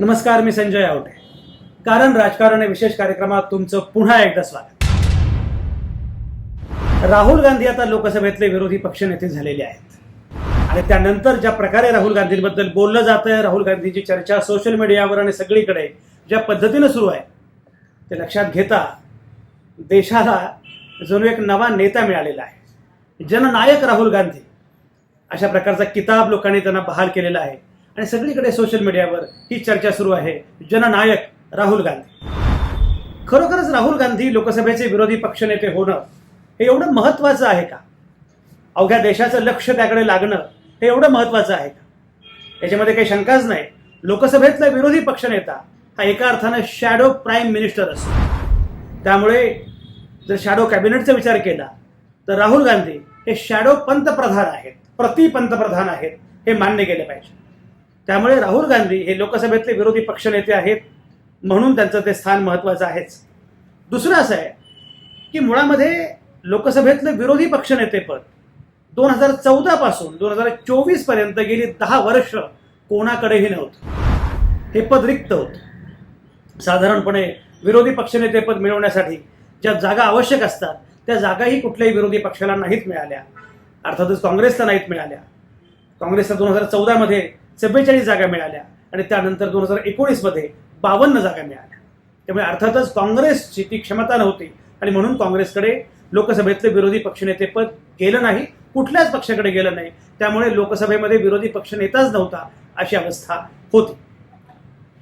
नमस्कार मी संजय आवटे. कारण राजकारण या विशेष कार्यक्रमात तुमचं पुन्हा एकदा स्वागत. राहुल गांधी आता लोकसभेतले विरोधी पक्षनेते झालेले आहेत. आणि त्यानंतर ज्या प्रकारे राहुल गांधींबद्दल बोललं जातंय राहुल गांधीची चर्चा सोशल मीडियावर आणि सगळीकडे ज्या पद्धतीनं सुरू आहे ते लक्षात घेता देशाला जणू एक नवा नेता मिळालेला आहे. जननायक राहुल गांधी अशा प्रकारचा किताब लोकांनी त्यांना बहाल केलेला आहे. आणि सगळीकडे सोशल मीडियावर ही चर्चा सुरू आहे. जननायक राहुल गांधी. खरोखरच राहुल गांधी लोकसभेचे विरोधी पक्षनेते होणं हे एवढं महत्त्वाचं आहे का? अवघ्या देशाचं लक्ष त्याकडे लागणं हे एवढं महत्त्वाचं आहे का? याच्यामध्ये काही शंकाच नाही. लोकसभेतला विरोधी पक्षनेता हा एका अर्थानं शॅडो प्राईम मिनिस्टर असतो. त्यामुळे जर शॅडो कॅबिनेटचा विचार केला तर राहुल गांधी हे शॅडो पंतप्रधान आहेत. प्रति पंतप्रधान आहेत हे मान्य केले पाहिजे. त्यामुळे राहुल गांधी हे लोकसभेतले विरोधी पक्षनेते आहेत म्हणून त्यांचं ते स्थान महत्त्वाचं आहेच. दुसरं असं आहे की मुळामध्ये लोकसभेतलं विरोधी पक्षनेतेपद दोन हजार चौदा पासून दोन हजार चोवीसपर्यंत गेली दहा वर्ष कोणाकडेही नव्हतं. हे पद रिक्त होतं. साधारणपणे विरोधी पक्षनेतेपद मिळवण्यासाठी ज्या जागा आवश्यक असतात त्या जागाही कुठल्याही विरोधी पक्षाला नाहीत मिळाल्या. अर्थातच काँग्रेसला नाहीत मिळाल्या. काँग्रेसला दोन हजार चौदामध्ये चव्वेचाळीस जागा मिळाल्या आणि त्यानंतर दोन हजार एकोणीसमध्ये बावन्न जागा मिळाल्या. त्यामुळे अर्थातच काँग्रेसची ती क्षमता नव्हती आणि म्हणून काँग्रेसकडे लोकसभेतले विरोधी पक्षनेतेपद गेलं नाही कुठल्याच पक्षाकडे गेलं नाही. त्यामुळे लोकसभेमध्ये विरोधी पक्षनेताच नव्हता अशी अवस्था होती.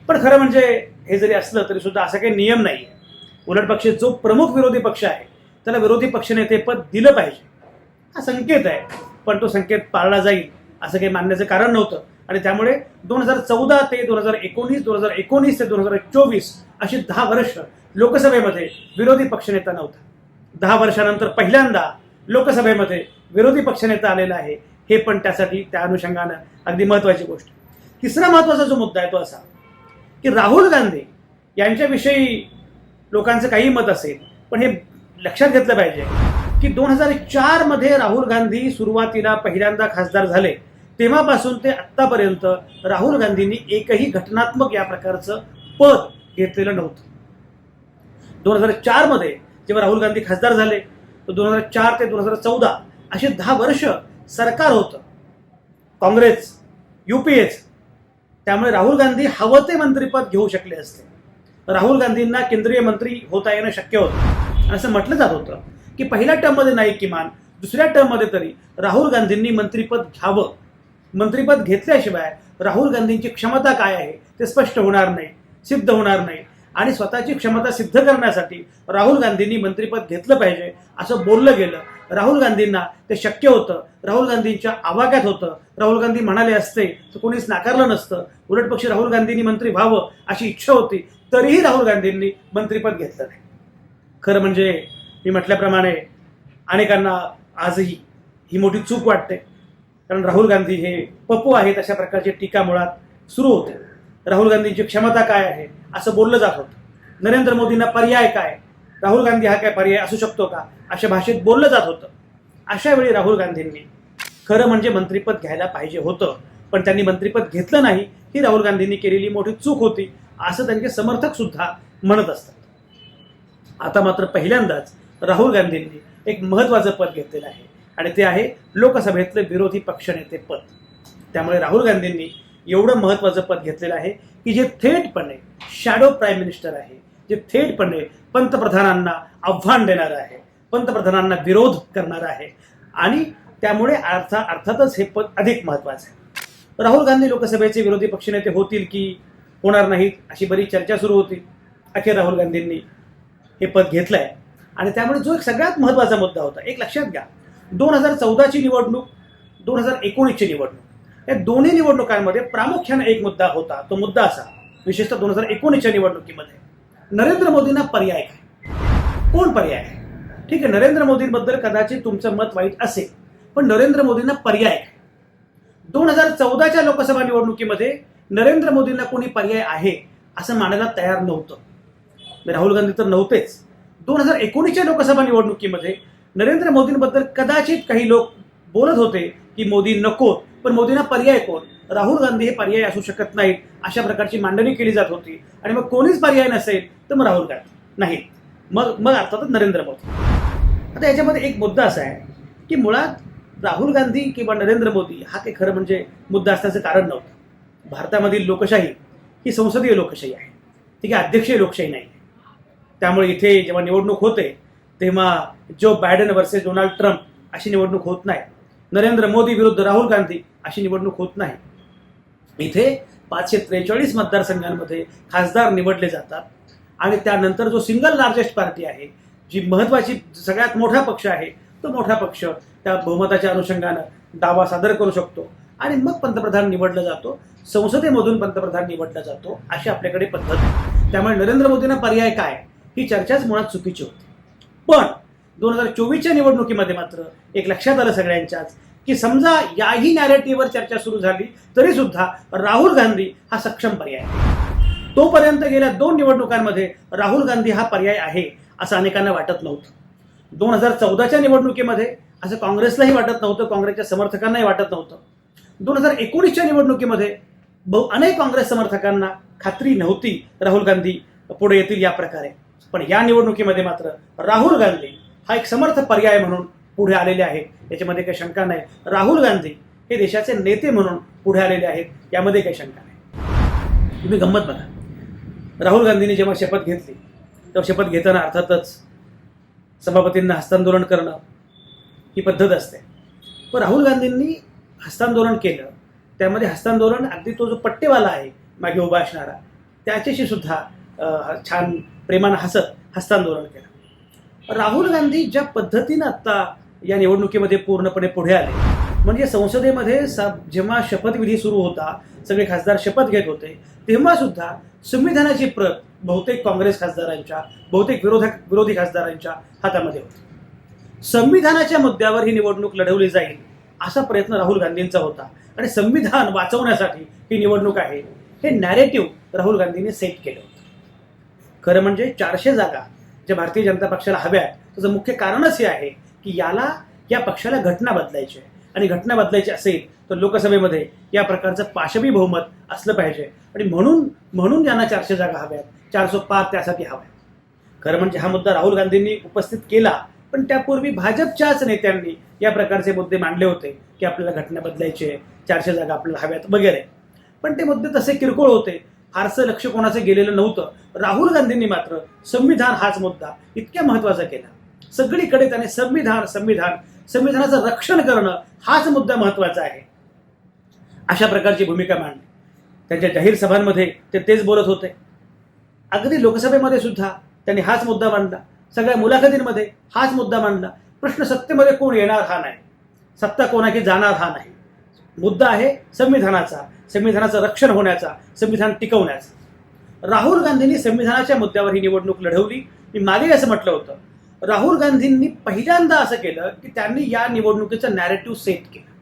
पण खरं म्हणजे हे जरी असलं तरी सुद्धा असा काही नियम नाही आहे उलट पक्ष जो प्रमुख विरोधी पक्ष आहे त्याला विरोधी पक्षनेतेपद दिलं पाहिजे. हा संकेत आहे पण तो संकेत पाळला जाईल असं काही मानण्याचं कारण नव्हतं. आणि त्यामुळे दोन हजार चौदा ते दोन हजार एकोणीस दोन हजार एकोणीस ते दोन हजार चोवीस अशी दहा वर्ष लोकसभेमध्ये विरोधी पक्षनेता नव्हता. दहा वर्षानंतर पहिल्यांदा लोकसभेमध्ये विरोधी पक्षनेता आलेला आहे हे पण त्यासाठी त्या अनुषंगानं अगदी महत्त्वाची गोष्ट. तिसरा महत्त्वाचा जो मुद्दा आहे तो असा की राहुल गांधी यांच्याविषयी लोकांचं काही मत असेल पण हे लक्षात घेतलं पाहिजे की दोन हजार चारमध्ये राहुल गांधी सुरुवातीला पहिल्यांदा खासदार झाले. तेव्हापासून ते आत्तापर्यंत राहुल गांधींनी एकही घटनात्मक या प्रकारचं पद घेतलेलं नव्हतं. दोन हजार चारमध्ये जेव्हा राहुल गांधी खासदार झाले तर दोन हजार चार ते दोन हजार चौदा असे दहा वर्ष सरकार होतं. काँग्रेस युपीएच त्यामुळे राहुल गांधी हवं ते मंत्रीपद घेऊ शकले असते. राहुल गांधींना केंद्रीय मंत्री होता येणं शक्य होतं. असं म्हटलं जात होतं की पहिल्या टर्ममध्ये नाही किमान दुसऱ्या टर्ममध्ये तरी राहुल गांधींनी मंत्रीपद घ्यावं. मंत्रीपद घेतल्याशिवाय राहुल गांधींची क्षमता काय आहे ते स्पष्ट होणार नाही सिद्ध होणार नाही. आणि स्वतःची क्षमता सिद्ध करण्यासाठी राहुल गांधींनी मंत्रिपद घेतलं पाहिजे असं बोललं गेलं. राहुल गांधींना ते शक्य होतं. राहुल गांधींच्या आवाक्यात होतं. राहुल गांधी म्हणाले असते तर कोणीच नाकारलं नसतं. उलट पक्षी राहुल गांधींनी मंत्री व्हावं अशी इच्छा होती तरीही राहुल गांधींनी मंत्रिपद घेतलं नाही. खरं म्हणजे मी म्हटल्याप्रमाणे अनेकांना आजही ही मोठी चूक वाटते. कारण राहुल गांधी हे पप्पू आहेत अशा प्रकारची टीका मुळात सुरू होते. राहुल गांधींची क्षमता काय आहे असं बोललं जात होतं. नरेंद्र मोदींना पर्याय काय? राहुल गांधी हा काय पर्याय असू शकतो का? अशा भाषेत बोललं जात होतं. अशा वेळी राहुल गांधींनी खरं म्हणजे मंत्रिपद घ्यायला पाहिजे होतं. पण त्यांनी मंत्रिपद घेतलं नाही ही राहुल गांधींनी केलेली मोठी चूक होती असं त्यांचे समर्थक सुद्धा म्हणत असतात. आता मात्र पहिल्यांदाच राहुल गांधींनी एक महत्वाचं पद घेतलेलं आहे. आणि ते आहे लोकसभेतलं विरोधी पक्षनेते पद. त्यामुळे राहुल गांधींनी एवढं महत्त्वाचं पद घेतलेलं आहे की जे थेटपणे शॅडो प्राईम मिनिस्टर आहे जे थेटपणे पंतप्रधानांना आव्हान देणार आहे पंतप्रधानांना विरोध करणार आहे. आणि त्यामुळे अर्था अर्थातच हे पद अधिक महत्त्वाचं आहे. राहुल गांधी लोकसभेचे विरोधी पक्षनेते होतील की होणार नाहीत अशी बरीच चर्चा सुरू होती. अखेर राहुल गांधींनी हे पद घेतलं आहे आणि त्यामुळे जो एक सगळ्यात महत्त्वाचा मुद्दा होता एक लक्षात घ्या दोन हजार चौदाची निवडणूक दोन हजार एकोणीसची निवडणूक. या दोन्ही निवडणुकांमध्ये प्रामुख्याने एक मुद्दा होता. तो मुद्दा असा विशेषतः दोन हजार एकोणीसच्या निवडणुकीमध्ये. नरेंद्र मोदींना पर्याय काय? कोण पर्याय आहे? ठीक आहे नरेंद्र मोदींबद्दल कदाचित तुमचं मत वाईट असेल पण नरेंद्र मोदींना पर्याय काय? दोन हजार चौदाच्या लोकसभा निवडणुकीमध्ये नरेंद्र मोदींना कोणी पर्याय आहे असं मानायला तयार नव्हतं. राहुल गांधी तर नव्हतेच. दोन हजार एकोणीसच्या लोकसभा निवडणुकीमध्ये नरेंद्र मोदींबद्दल कदाचित काही लोक बोलत होते की मोदी नको पण मोदींना पर्याय कोण? राहुल गांधी हे पर्याय असू शकत नाहीत अशा प्रकारची मांडणी केली जात होती. आणि मग कोणीच पर्याय नसेल तर मग राहुल गांधी. नाही. मग मग अर्थातच नरेंद्र मोदी. आता याच्यामध्ये एक मुद्दा असा आहे की मुळात राहुल गांधी किंवा नरेंद्र मोदी हा काही खरं म्हणजे मुद्दा असण्याचं कारण नव्हतं. भारतामधील लोकशाही ही संसदीय लोकशाही आहे. ती काही अध्यक्षीय लोकशाही नाही. त्यामुळे इथे जेव्हा निवडणूक होते तेव्हा Joe Biden versus Donald Trump अशी निवडणूक होत नाही. नरेंद्र मोदी विरुद्ध राहुल गांधी अशी निवडणूक होत नाही. इथे पाचशे त्रेचाळीस मतदारसंघांमध्ये खासदार निवडले जातात. आणि त्यानंतर जो सिंगल लार्जेस्ट पार्टी आहे जी महत्वाची सगळ्यात मोठा पक्ष आहे तो मोठा पक्ष त्या बहुमताच्या अनुषंगानं दावा सादर करू शकतो. आणि मग पंतप्रधान निवडला जातो. संसदेमधून पंतप्रधान निवडला जातो अशी आपल्याकडे पद्धत. आहे त्यामुळे नरेंद्र मोदींना पर्याय काय? ही चर्चाच मुळात चुकीची होती. पण दोन हजार चोवीसच्या निवडणुकीमध्ये मात्र एक लक्षात आलं सगळ्यांच्याच की समजा याही नॅरेटिव्हवर चर्चा सुरू झाली तरी सुद्धा राहुल गांधी हा सक्षम पर्याय आहे. तोपर्यंत गेल्या दोन निवडणुकांमध्ये राहुल गांधी हा पर्याय आहे असं अनेकांना वाटत नव्हतं. दोन हजार चौदाच्या निवडणुकीमध्ये असं काँग्रेसलाही वाटत नव्हतं काँग्रेसच्या समर्थकांनाही वाटत नव्हतं. दोन हजार एकोणीसच्या निवडणुकीमध्ये बहु अनेक काँग्रेस समर्थकांना खात्री नव्हती राहुल गांधी पुढे येतील या प्रकारे. पण या निवडणुकीमध्ये मात्र राहुल गांधी हा एक समर्थ पर्याय म्हणून पुढे आलेले आहेत. याच्यामध्ये काही शंका नाही. राहुल गांधी हे देशाचे नेते म्हणून पुढे आलेले आहेत. यामध्ये काही शंका नाही. तुम्ही गंमत बघा. राहुल गांधींनी जेव्हा शपथ घेतली तेव्हा शपथ घेताना अर्थातच सभापतींना हस्तांदोलन करणं ही पद्धत असते. पण राहुल गांधींनी हस्तांदोलन केलं त्यामध्ये हस्तांदोलन अगदी तो जो पट्टेवाला आहे मागे उभा असणारा त्याच्याशी सुद्धा छान प्रेमानं हसत हस्तांदोलन केलं. राहुल गांधी ज्या पद्धतीनं आत्ता या निवडणुकीमध्ये पूर्णपणे पुढे आले म्हणजे संसदेमध्ये सा जेव्हा शपथविधी सुरू होता सगळे खासदार शपथ घेत होते तेव्हा सुद्धा संविधानाची प्रत बहुतेक काँग्रेस खासदारांच्या बहुतेक विरोधक विरोधी खासदारांच्या हातामध्ये होती. संविधानाच्या मुद्द्यावर ही निवडणूक लढवली जाईल असा प्रयत्न राहुल गांधींचा होता. आणि संविधान वाचवण्यासाठी ही निवडणूक आहे हे नॅरेटिव्ह राहुल गांधींनी सेट केलं होतं. खरं म्हणजे चारशे जागा ज्या भारतीय जनता पक्षाला हव्यात त्याचं मुख्य कारणच हे आहे की याला या पक्षाला घटना बदलायची आहे. आणि घटना बदलायची असेल तर लोकसभेमध्ये या प्रकारचं पाशवी बहुमत असलं पाहिजे. आणि म्हणून म्हणून यांना चारशे जागा हव्यात चारशे पाच त्यासाठी हव्या खरं म्हणजे हा मुद्दा राहुल गांधींनी उपस्थित केला पण त्यापूर्वी भाजपच्याच नेत्यांनी या प्रकारचे मुद्दे मांडले होते की आपल्याला घटना बदलायची आहे चारशे जागा आपल्याला हव्यात वगैरे. पण ते मुद्दे तसे किरकोळ होते. फारसं लक्ष कोणाचं गेलेलं नव्हतं. राहुल गांधींनी मात्र संविधान हाच मुद्दा इतक्या महत्त्वाचा केला. सगळीकडे त्याने संविधान संविधान संविधानाचं रक्षण करणं हाच मुद्दा महत्त्वाचा आहे. अशा प्रकारची भूमिका मांडली. त्यांच्या जाहीर सभांमध्ये ते तेच बोलत होते. अगदी लोकसभेमध्ये सुद्धा त्यांनी हाच मुद्दा मांडला. सगळ्या मुलाखतींमध्ये हाच मुद्दा मांडला. प्रश्न सत्तेमध्ये कोण येणार हा नाही. सत्ता कोणाची जाणार हा नाही. मुद्दा आहे संविधानाचा. संविधानाचं रक्षण होण्याचा. संविधान टिकवण्याचा. राहुल गांधींनी संविधानाच्या मुद्द्यावर ही निवडणूक लढवली. मी मागे असं म्हटलं होतं राहुल गांधींनी पहिल्यांदा असं केलं की त्यांनी या निवडणुकीचं नॅरेटिव्ह सेट केलं.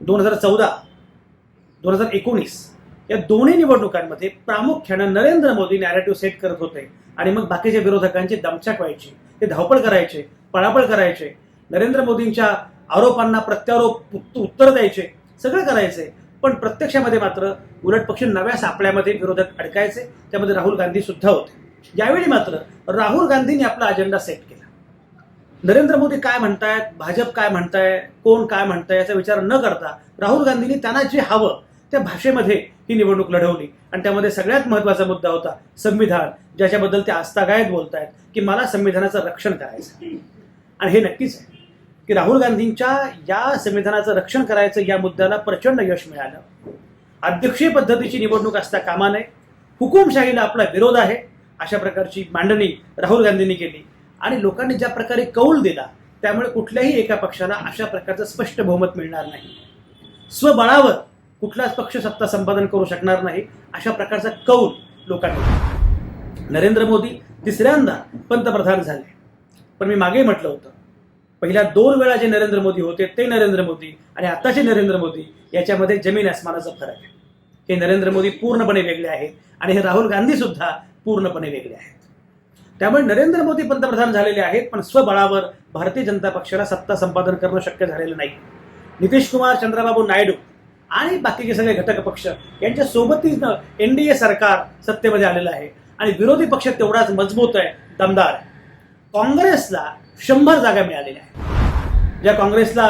दोन हजार चौदा दोन हजार एकोणीस या दोन्ही निवडणुकांमध्ये प्रामुख्यानं नरेंद्र मोदी नॅरेटिव्ह सेट करत होते आणि मग बाकीच्या विरोधकांची दमछाक व्हायची ते धावपळ करायचे पळापळ करायचे नरेंद्र मोदींच्या आरोपांना प्रत्यारोप उत्तर द्यायचे सगळं करायचे. पण प्रत्यक्षामध्ये मात्र उलट पक्ष नव्या सापळ्यामध्ये विरोधक अडकायचे. त्यामध्ये राहुल गांधी सुद्धा होते. यावेळी मात्र राहुल गांधींनी आपला अजेंडा सेट केला. नरेंद्र मोदी काय म्हणतायत? भाजप काय म्हणताय? कोण काय म्हणताय? याचा विचार न करता राहुल गांधींनी त्यांना जे हवं त्या भाषेमध्ये ही निवडणूक लढवली. आणि त्यामध्ये सगळ्यात महत्त्वाचा मुद्दा होता संविधान ज्याच्याबद्दल ते आस्थागायत बोलतायत की मला संविधानाचं रक्षण करायचं आणि हे नक्कीच आहे. की राहुल गांधींच्या या संविधानाचं रक्षण करायचं या मुद्द्याला प्रचंड यश मिळालं. अध्यक्षीय पद्धतीची निवडणूक असता कामा नये. हुकुमशाहीला आपला विरोध आहे अशा प्रकारची मांडणी राहुल गांधींनी केली. आणि लोकांनी ज्या प्रकारे कौल दिला त्यामुळे कुठल्याही एका पक्षाला अशा प्रकारचं स्पष्ट बहुमत मिळणार नाही. स्वबळावर कुठलाच पक्ष सत्ता संपादन करू शकणार नाही अशा प्रकारचा कौल लोकांनी नरेंद्र मोदी तिसऱ्यांदा पंतप्रधान झाले. पण मी मागे म्हटलं होतं पहिल्या दोन वेळा जे नरेंद्र मोदी होते ते नरेंद्र मोदी आणि आताचे नरेंद्र मोदी याच्यामध्ये जमीन आसमानाचा फरक आहे. हे नरेंद्र मोदी पूर्णपणे वेगळे आहेत आणि हे राहुल गांधी सुद्धा पूर्णपणे वेगळे आहेत. त्यामुळे नरेंद्र मोदी पंतप्रधान झालेले आहेत पण स्वबळावर भारतीय जनता पक्षाला सत्ता संपादन करणं शक्य झालेलं नाही. नितीश कुमार चंद्रबाबू नायडू आणि बाकीचे सगळे घटक पक्ष यांच्या सोबतीनं एन डी ए सरकार सत्तेमध्ये आलेलं आहे. आणि विरोधी पक्ष तेवढाच मजबूत आहे दमदार आहे. काँग्रेसला शंभर जागा मिळालेल्या आहेत. ज्या काँग्रेसला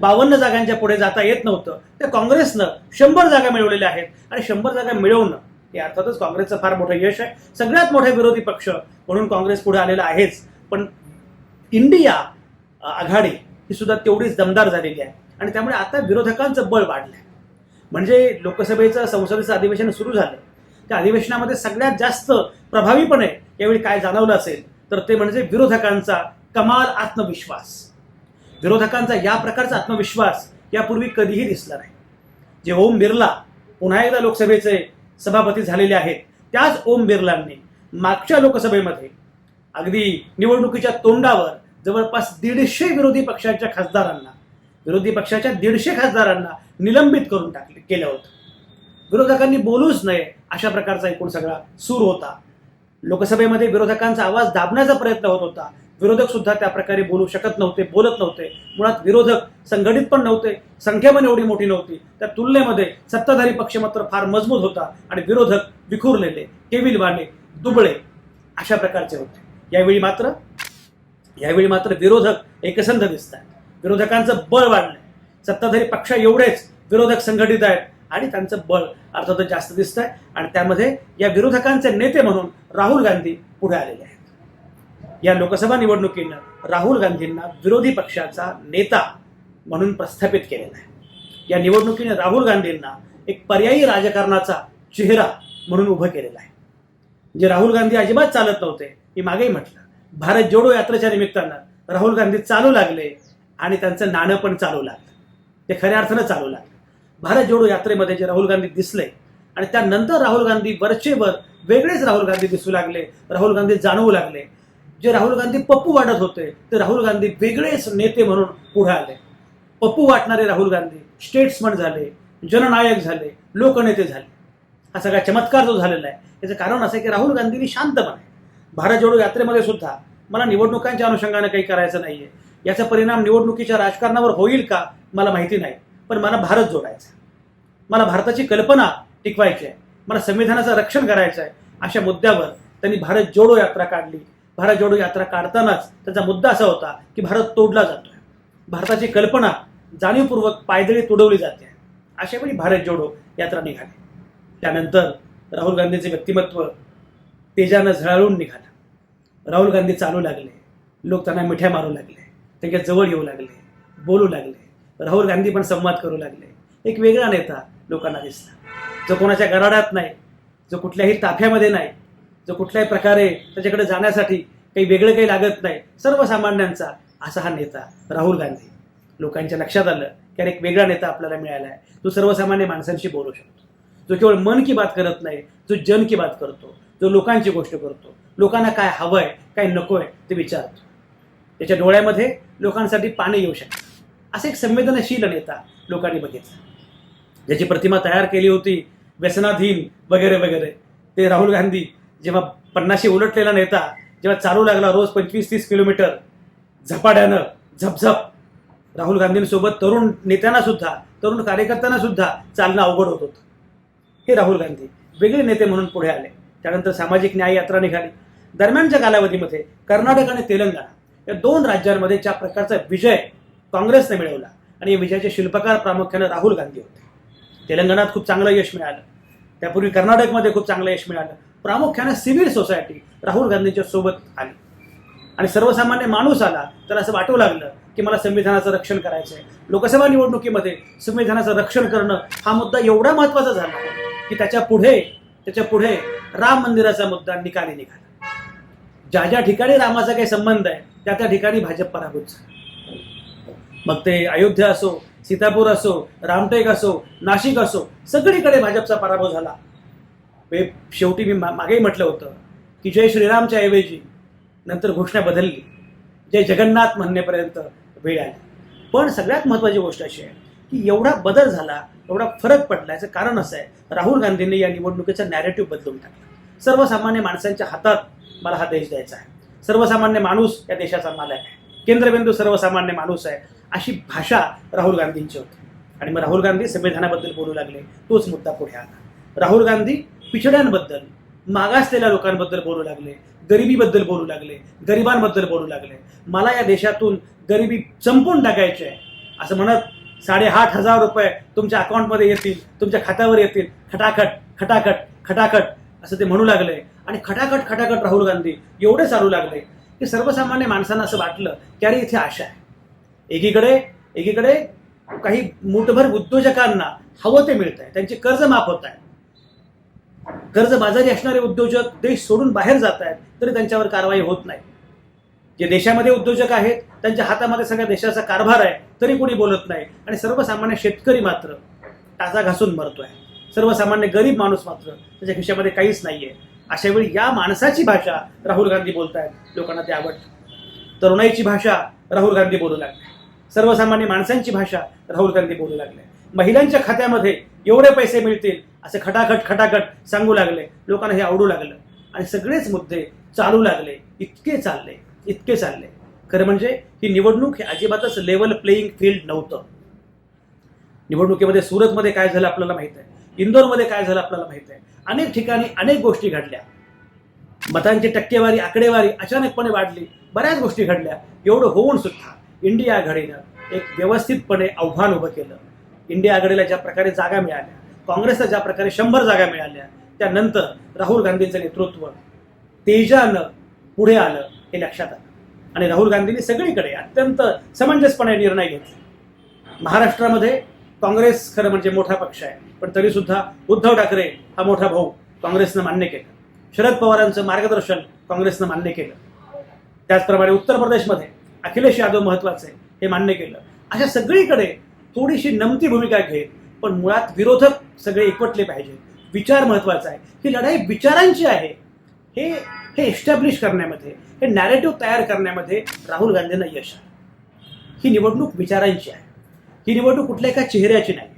बावन्न जागांच्या पुढे जाता येत नव्हतं त्या काँग्रेसनं शंभर जागा मिळवलेल्या आहेत. आणि शंभर जागा मिळवणं हे अर्थातच काँग्रेसचं फार मोठं यश आहे. सगळ्यात मोठे विरोधी पक्ष म्हणून काँग्रेस पुढे आलेला आहेच. पण इंडिया आघाडी ही सुद्धा तेवढीच दमदार झालेली आहे. आणि त्यामुळे आता विरोधकांचं बळ वाढलं आहे म्हणजे लोकसभेचं संसदेचं अधिवेशन सुरू झालं. त्या अधिवेशनामध्ये सगळ्यात जास्त प्रभावीपणे यावेळी काय जाणवलं असेल तर ते म्हणजे विरोधकांचा कमाल आत्मविश्वास. विरोधकांचा या प्रकारचा आत्मविश्वास यापूर्वी कधीही दिसला नाही. जे ओम बिर्ला पुन्हा एकदा लोकसभेचे सभापती झालेले आहेत त्याच ओम बिर्लांनी मागच्या लोकसभेमध्ये अगदी निवडणुकीच्या तोंडावर जवळपास दीडशे विरोधी पक्षांच्या खासदारांना विरोधी पक्षाच्या दीडशे खासदारांना निलंबित करून टाकले केलं होतं. विरोधकांनी बोलूच नये अशा प्रकारचा एकूण सगळा सूर होता. लोकसभेमध्ये विरोधकांचा आवाज दाबण्याचा प्रयत्न होत होता. विरोधक सुद्धा त्या प्रकारे बोलू शकत नव्हते बोलत नव्हते. मुळात विरोधक संघटित पण नव्हते संख्या पण एवढी मोठी नव्हती. त्या तुलनेमध्ये सत्ताधारी पक्ष मात्र फार मजबूत होता आणि विरोधक विखुरलेले. केविलवाणे दुबळे अशा प्रकारचे होते. यावेळी मात्र यावेळी मात्र विरोधक एकसंध दिसत आहेत विरोधकांचं बळ वाढलंय. सत्ताधारी पक्ष एवढेच विरोधक संघटित आहेत आणि त्यांचं बळ अर्थातच जास्त दिसत आहे आणि त्यामध्ये या विरोधकांचे नेते म्हणून राहुल गांधी पुढे आलेले आहेत. या लोकसभा निवडणुकीनं राहुल गांधींना विरोधी पक्षाचा नेता म्हणून प्रस्थापित केलेला आहे. या निवडणुकीने राहुल गांधींना एक पर्यायी राजकारणाचा चेहरा म्हणून उभं केलेला आहे. जे राहुल गांधी अजिबात चालत नव्हते मी मागेही म्हटलं भारत जोडो यात्रेच्या निमित्तानं राहुल गांधी चालू लागले आणि त्यांचं नाणं पण चालू लागलं. ते खऱ्या अर्थानं चालू लागलं. भारत जोडो यात्रेमध्ये जे राहुल गांधी दिसले आणि त्यानंतर राहुल गांधी वरचेवर वेगळेच राहुल गांधी दिसू लागले राहुल गांधी जाणवू लागले जे राहुल गांधी पप्पू वाटत होते ते राहुल गांधी वेगळेच नेते म्हणून पुढे आले. पप्पू वाटणारे राहुल गांधी स्टेट्समन झाले जननायक झाले लोकनेते झाले. हा सगळा चमत्कार जो झालेला आहे याचं कारण असं आहे की राहुल गांधींनी शांतपणे भारत जोडो यात्रेमध्ये सुद्धा मला निवडणुकांच्या अनुषंगाने काही करायचं नाहीये. याचा परिणाम निवडणुकीच्या राजकारणावर होईल का मला माहिती नाही. पण मला भारत जोडायचा मला भारताची कल्पना टिकवायची आहे. मला संविधानाचं रक्षण करायचं आहे. अशा मुद्द्यावर त्यांनी भारत जोडो यात्रा काढली. भारत जोडो यात्रा काढतानाच त्याचा मुद्दा असा होता की भारत तोडला जातोय. भारताची कल्पना जाणीवपूर्वक पायदळी तुडवली जाते. अशा वेळी भारत जोडो यात्रा निघाली. त्यानंतर राहुल गांधीचे व्यक्तिमत्व तेजानं झळाळून निघालं. राहुल गांधी चालू लागले. लोक त्यांना मिठ्या मारू लागले. त्यांच्या जवळ येऊ लागले. बोलू लागले. राहुल गांधी पण संवाद करू लागले. एक वेगळा नेता लोकांना दिसला. जो कोणाच्या गराडात नाही जो कुठल्याही ताफ्यामध्ये नाही जो कुठल्याही प्रकारे त्याच्याकडे जाण्यासाठी काही वेगळं काही लागत नाही सर्वसामान्यांचा असा हा नेता राहुल गांधी. लोकांच्या लक्षात आलं की एक वेगळा नेता आपल्याला मिळाला आहे. जो सर्वसामान्य माणसांशी बोलू शकतो. जो केवळ मन की बात करत नाही जो जन की बात करतो जो लोकांची गोष्ट करतो लोकांना काय हवंय काय नकोय ते विचारतो. त्याच्या डोळ्यामध्ये लोकांसाठी पाणी येऊ शकतं. असं एक संवेदनशील नेता लोकांनी बघितला. ज्याची प्रतिमा तयार केली होती व्यसनाधीन वगैरे वगैरे. ते राहुल गांधी जेव्हा पन्नाशी उलटलेला नेता जेव्हा चालू लागला रोज पंचवीस तीस किलोमीटर झपाट्यानं झपझप. राहुल गांधींसोबत तरुण नेत्यांना सुद्धा तरुण कार्यकर्त्यांना सुद्धा चालणं अवघड होत होतं. हे राहुल गांधी वेगळे नेते म्हणून पुढे आले. त्यानंतर सामाजिक न्याय यात्रा निघाली. दरम्यानच्या कालावधीमध्ये कर्नाटक आणि तेलंगणा या दोन राज्यांमध्ये ज्या प्रकारचा विजय काँग्रेसने मिळवला आणि या विजयाचे शिल्पकार प्रामुख्याने राहुल गांधी होते. तेलंगणात खूप चांगलं यश मिळालं. त्यापूर्वी कर्नाटकमध्ये खूप चांगलं यश मिळालं. प्रामुख्याने सिव्हिल सोसायटी राहुल गांधींच्या सोबत आली. आणि सर्वसामान्य माणूस आला तर असं वाटू लागलं की मला संविधानाचं रक्षण करायचं आहे लोकसभा निवडणुकीमध्ये संविधानाचं रक्षण करणं हा मुद्दा एवढा महत्त्वाचा झाला की त्याच्या पुढे त्याच्या पुढे राम मंदिराचा मुद्दा निकाली निघाला. ज्या ज्या ठिकाणी रामाचा काही संबंध आहे त्या त्या ठिकाणी भाजप पराभूत झाला. मग ते अयोध्या असो सीतापूर असो रामटेक असो नाशिक असो सगळीकडे भाजपचा पराभव झाला. हे शेवटी मी मा- मागेही म्हटलं होतं की जय श्रीरामच्या ऐवजी नंतर घोषणा बदलली. जय जगन्नाथ म्हणण्यापर्यंत वेळ आली. पण सगळ्यात महत्त्वाची गोष्ट अशी आहे की एवढा बदल झाला एवढा फरक पडला याचं कारण असं आहे. राहुल गांधींनी या निवडणुकीचा नॅरेटिव्ह बदलून टाकला. सर्वसामान्य माणसांच्या हातात मला हा देश द्यायचा आहे. सर्वसामान्य माणूस या देशाचा मालक आहे. केंद्रबिंदू सर्वसामान्य माणूस आहे अशी भाषा राहुल गांधींची होती. आणि मग राहुल गांधी संविधानाबद्दल बोलू लागले तोच मुद्दा पुढे आला. राहुल गांधी पिछड्यांबद्दल मागासलेल्या लोकांबद्दल बोलू लागले गरिबीबद्दल बोलू लागले गरिबांबद्दल बोलू लागले. मला या देशातून गरिबी संपून टाकायची आहे. असं म्हणत साडेआठ हजार रुपये तुमच्या अकाउंटमध्ये येतील तुमच्या खात्यावर येतील. खटाखट खटाखट खटाखट असं ते म्हणू लागले. आणि खटाखट खटाखट राहुल गांधी एवढे चालू लागले की सर्वसामान्य माणसांना असं वाटलं की अरे इथे आशा आहे. एकीकडे एकीकडे काही मुठभर उद्योजकांना हवं ते मिळत आहे त्यांचे कर्ज माफ होत आहे. कर्जबाजारी असणारे उद्योजक देश सोडून बाहेर जात आहेत तरी त्यांच्यावर कारवाई होत नाही. जे देशामध्ये उद्योजक आहेत त्यांच्या हातामध्ये सगळ्या देशाचा कारभार आहे तरी कोणी बोलत नाही. आणि सर्वसामान्य शेतकरी मात्र टाचा घासून मरतोय. सर्वसामान्य गरीब माणूस मात्र त्याच्या खिशामध्ये काहीच नाहीये. अशा वेळी या माणसाची भाषा राहुल गांधी बोलतायत. लोकांना ते आवडतं. तरुणाईची भाषा राहुल गांधी बोलू लागले. सर्वसामान्य माणसांची भाषा राहुल गांधी बोलू लागले. महिलांच्या खात्यामध्ये एवढे पैसे मिळतील? असे खटाखट खटाखट सांगू लागले. लोकांना हे आवडू लागलं. आणि सगळेच मुद्दे चालू लागले. इतके चालले इतके चालले. खरं म्हणजे ही निवडणूक हे अजिबातच लेवल प्लेईंग फील्ड नव्हतं. निवडणुकीमध्ये सुरतमध्ये काय झालं आपल्याला माहीत आहे. इंदोरमध्ये काय झालं आपल्याला माहीत आहे. अनेक ठिकाणी अनेक गोष्टी घडल्या. मतांची टक्केवारी आकडेवारी अचानकपणे वाढली. बऱ्याच गोष्टी घडल्या. एवढं होऊन सुद्धा इंडिया आघाडीनं एक व्यवस्थितपणे आव्हान उभं केलं. इंडिया आघाडीला ज्या प्रकारे जागा मिळाल्या काँग्रेसला ज्या प्रकारे शंभर जागा मिळाल्या त्यानंतर राहुल गांधींचं नेतृत्व तेजानं पुढे आलं हे लक्षात आलं. आणि राहुल गांधींनी सगळीकडे अत्यंत समंजसपणे निर्णय घेतले. महाराष्ट्रामध्ये काँग्रेस खरं म्हणजे मोठा पक्ष आहे पण तरी सुद्धा उद्धव ठाकरे हा मोठा भाऊ काँग्रेसनं मान्य केलं. शरद पवारांचं मार्गदर्शन काँग्रेसनं मान्य केलं. त्याचप्रमाणे उत्तर प्रदेशमध्ये अखिलेश यादव महत्त्वाचे हे मान्य केलं. अशा सगळीकडे थोडीशी नमती भूमिका घेत पण मुळात विरोधक सगळे एकवटले पाहिजेत. विचार महत्त्वाचा आहे. ही लढाई विचारांची आहे. हे हे एस्टॅब्लिश करण्यामध्ये हे नॅरेटिव्ह तयार करण्यामध्ये राहुल गांधींना यश आहे ही निवडणूक विचारांची आहे. ही निवडणूक कुठल्या एका चेहऱ्याची नाही.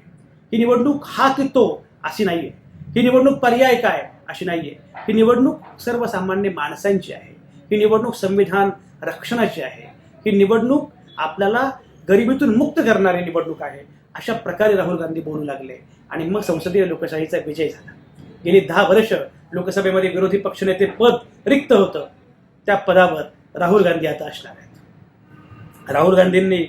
ही निवडणूक हा की तो अशी नाहीये. ही निवडणूक पर्याय काय अशी नाहीये. ही निवडणूक सर्वसामान्य माणसांची आहे. ही निवडणूक संविधान रक्षणाची आहे. ही निवडणूक आपल्याला गरिबीतून मुक्त करणारी निवडणूक आहे. अशा प्रकारे राहुल गांधी बोलू लागले. आणि मग संसदीय लोकशाहीचा विजय झाला. गेली दहा वर्ष लोकसभेमध्ये विरोधी पक्षनेते पद रिक्त होतं. त्या पदावर राहुल गांधी आता असणार आहेत. राहुल गांधींनी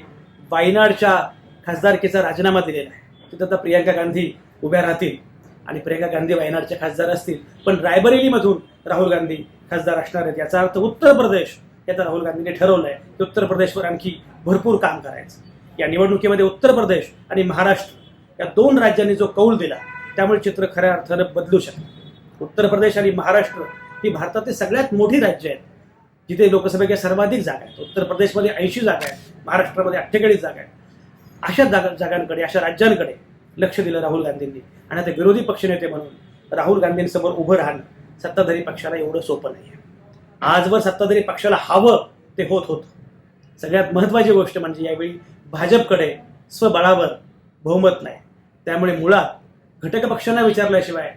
वायनाडच्या खासदारकीचा राजीनामा दिलेला आहे. तिथं आता प्रियंका गांधी उभ्या राहतील आणि प्रियंका गांधी वायनाडच्या खासदार असतील. पण रायबरेलीमधून राहुल गांधी खासदार असणार आहेत याचा अर्थ उत्तर प्रदेश याचा राहुल गांधींनी ठरवलं आहे की उत्तर प्रदेशवर आणखी भरपूर काम करायचं. या निवडणुकीमध्ये उत्तर प्रदेश आणि महाराष्ट्र या दोन राज्यांनी जो कौल दिला त्यामुळे चित्र खऱ्या अर्थानं बदलू शकतं उत्तर प्रदेश आणि महाराष्ट्र ही भारतातील सगळ्यात मोठी राज्य आहेत. जिथे लोकसभेच्या सर्वाधिक जागा आहेत. उत्तर प्रदेशमध्ये ऐंशी जागा आहेत. महाराष्ट्रामध्ये अठ्ठेचाळीस जागा आहेत. अशा जागा जागांकडे अशा राज्यांकडे लक्ष दिलं राहुल गांधींनी. आणि आता विरोधी पक्षनेते म्हणून राहुल गांधींसमोर उभं राहणं सत्ताधारी पक्षाला एवढं सोपं नाही आहे आजवर सत्ताधारी पक्षाला हवं ते होत होतं. सगळ्यात महत्त्वाची गोष्ट म्हणजे यावेळी भाजपकडे स्वबळावर बहुमत नाही. त्यामुळे मुळात घटक पक्षांना विचारल्याशिवाय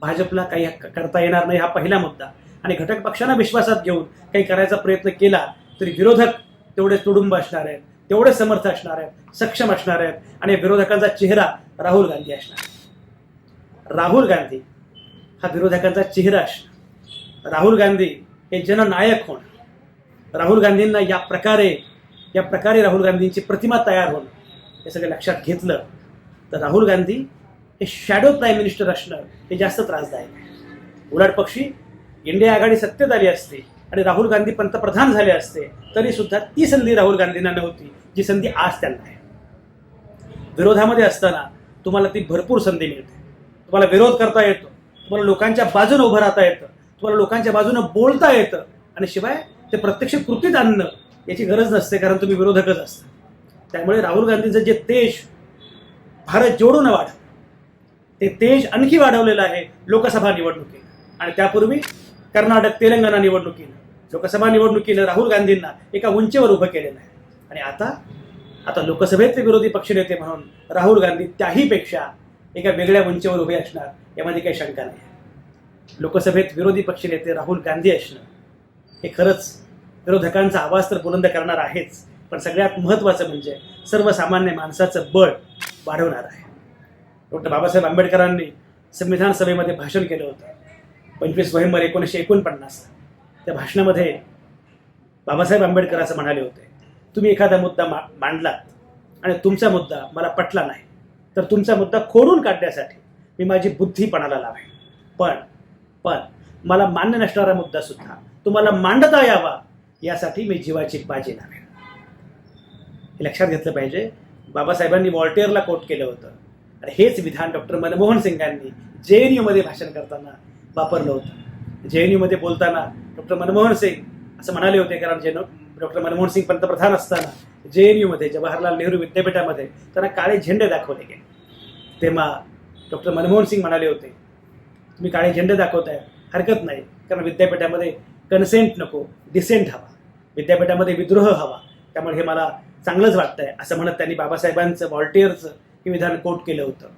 भाजपला काही करता येणार नाही हा पहिला मुद्दा. आणि घटक पक्षांना विश्वासात घेऊन काही करायचा प्रयत्न केला तरी विरोधक तेवढे तुडुंब असणार आहेत तेवढे समर्थ असणार आहेत सक्षम असणार आहेत आणि विरोधकांचा चेहरा राहुल गांधी असणार. राहुल गांधी हा विरोधकांचा चेहरा असणार. राहुल गांधी हे जननायक होणं. राहुल गांधींना या प्रकारे या प्रकारे राहुल गांधींची प्रतिमा तयार होणं हे सगळं लक्षात घेतलं तर राहुल गांधी हे शॅडो प्राईम मिनिस्टर असणं हे जास्त त्रासदायक आहे. उलट पक्षी इंडिया आघाडी सत्तेत आली असते आणि राहुल गांधी पंतप्रधान झाले असते तरी सुद्धा ती संधी राहुल गांधींना नव्हती जी संधी आज त्यांना आहे. विरोधामध्ये असताना तुम्हाला ती भरपूर संधी मिळते. तुम्हाला विरोध करता येतो. तुम्हाला लोकांच्या बाजूने उभं राहता येतं. तुम्हाला लोकांच्या बाजूने बोलता येतं. आणि शिवाय ते प्रत्यक्ष कृतीत आणणं याची गरज नसते कारण तुम्ही विरोधकच असता. त्यामुळे राहुल गांधींचं जे तेज भारत जोडून वाढ ते तेज आणखी वाढवलेलं आहे लोकसभा निवडणुकीनं. आणि त्यापूर्वी कर्नाटक तेलंगणा निवडणुकीनं. लोकसभा निवडणुकीनं राहुल गांधींना एका उंचीवर उभं केलेलं आहे. आणि आता आता लोकसभेतले विरोधी पक्षनेते म्हणून राहुल गांधी त्याहीपेक्षा एका वेगळ्या उंचीवर उभे असणार यामध्ये काही शंका नाही. लोकसभेत विरोधी पक्षनेते राहुल गांधी असणं हे खरंच विरोधकांचा आवाज तर बुलंद करणार आहेच पण सगळ्यात महत्त्वाचं म्हणजे सर्वसामान्य माणसाचं बळ वाढवणार आहे. डॉक्टर बाबासाहेब आंबेडकरांनी संविधान सभेमध्ये भाषण केलं होतं. पंचवीस नोव्हेंबर एकोणीसशे एकोणपन्नास त्या भाषणामध्ये बाबासाहेब आंबेडकर असं म्हणाले होते तुम्ही एखादा मुद्दा मा मांडलात आणि तुमचा मुद्दा मला पटला नाही तर तुमचा मुद्दा खोडून काढण्यासाठी मी माझी बुद्धी पणाला लावेन. पण पण मला मान्य नसणारा मुद्दा सुद्धा तुम्हाला मांडता यावा यासाठी मी जीवाची बाजी लावेन. हे लक्षात घेतलं पाहिजे. बाबासाहेबांनी वॉल्टेअरला कोट केलं होतं. आणि हेच विधान डॉक्टर मनमोहन सिंगांनी जे एन यूमध्ये भाषण करताना वापरलं होतं. जे एन यूमध्ये बोलताना डॉक्टर मनमोहन सिंग असं म्हणाले होते कारण जे डॉक्टर मनमोहन सिंग पंतप्रधान असताना जे एन यूमध्ये जवाहरलाल नेहरू विद्यापीठामध्ये त्यांना काळे झेंडे दाखवले गेले. तेव्हा डॉक्टर मनमोहन सिंग म्हणाले होते तुम्ही काळे झेंडे दाखवताय हरकत नाही. कारण विद्यापीठामध्ये कन्सेंट नको डिसेंट हवा. विद्यापीठामध्ये विद्रोह हवा. त्यामुळे हे मला चांगलंच वाटतंय असं म्हणत त्यांनी बाबासाहेबांचं व्हॉल्टिअरचं हे विधान कोट केलं होतं.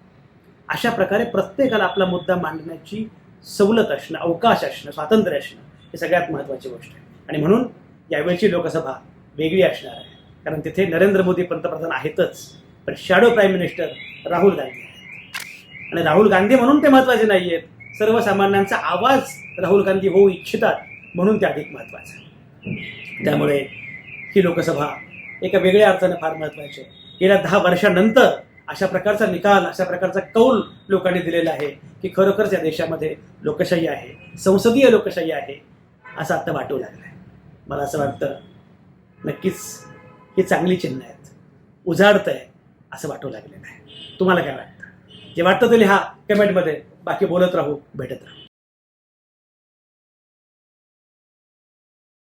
अशा प्रकारे प्रत्येकाला आपला मुद्दा मांडण्याची सवलत असणं अवकाश असणं स्वातंत्र्य असणं हे सगळ्यात महत्त्वाची गोष्ट आहे. आणि म्हणून यावेळची लोकसभा वेगळी असणार आहे. कारण तिथे नरेंद्र मोदी पंतप्रधान आहेतच पण shadow prime minister Rahul Gandhi आहेत. आणि राहुल गांधी म्हणून ते महत्त्वाचे नाही आहेत सर्वसामान्यांचा आवाज राहुल गांधी होऊ इच्छितात म्हणून ते अधिक महत्त्वाचं आहे. त्यामुळे ही लोकसभा एका वेगळ्या अर्थानं फार महत्त्वाची आहे. गेल्या दहा वर्षानंतर अशा प्रकारचा निकाल अशा प्रकारचा कौल लोकांनी दिलेला आहे की खरोखरच या देशामध्ये लोकशाही आहे संसदीय लोकशाही आहे असं आत्ता वाटू लागलं आहे मला असं वाटतं नक्कीच ही चांगली चिन्ह आहेत. उजाडत आहे असं वाटू लागलेलं आहे. तुम्हाला काय वाटतं? जे वाटतं ते लिहा कमेंटमध्ये. बाकी बोलत राहू भेटत राहू.